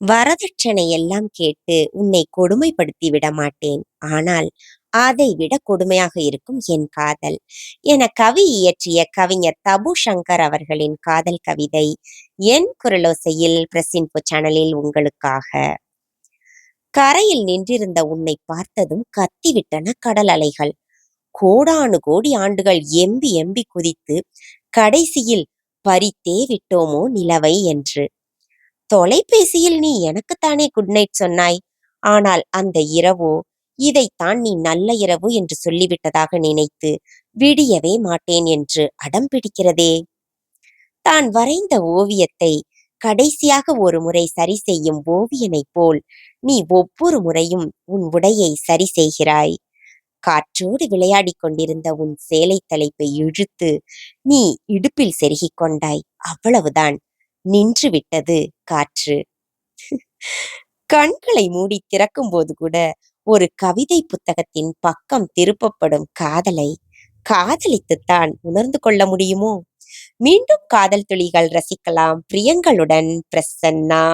வரதட்சணை எல்லாம் கேட்டு உன்னை கொடுமைப்படுத்தி விட மாட்டேன். ஆனால் அதை விட கொடுமையாக இருக்கும் என் காதல். என கவி இயற்றிய கவிஞர் தபு சங்கர் அவர்களின் காதல் கவிதை என் குரலோசையில் பிரசின்பு சேனலில் உங்களுக்காக கரையில் நின்றிருந்த உன்னை பார்த்ததும் கத்திவிட்டன கடல் அலைகள். கோடானு கோடி ஆண்டுகள் எம்பி எம்பி குதித்து கடைசியில் பறித்தே விட்டோமோ நிலவை என்று. தொலைபேசியில் நீ எனக்குத்தானே குட் நைட் சொன்னாய்? ஆனால் அந்த இரவோ இதைத்தான் நீ நல்ல இரவு என்று சொல்லிவிட்டதாக நினைத்து விடியவே மாட்டேன் என்று அடம் பிடிக்கிறதே? தான் வரைந்த ஓவியத்தை கடைசியாக ஒரு முறை சரி செய்யும் ஓவியனைப் போல் நீ ஒவ்வொரு முறையும் உன் உடையை சரி செய்கிறாய். காற்றோடு விளையாடிக் கொண்டிருந்த உன் சேலை தலைப்பை இழுத்து நீ இடுப்பில் செருகிக் கொண்டாய். அவ்வளவுதான். நின்றுவிட்டது காற்று. கண்களை மூடி திறக்கும் போது கூட ஒரு கவிதை புத்தகத்தின் பக்கம் திருப்பப்படும் காதலை காதலித்துத்தான் உணர்ந்து கொள்ள முடியுமோ? மீண்டும் காதல் துளிகள் ரசிக்கலாம் பிரியங்களுடன் பிரசன்னா.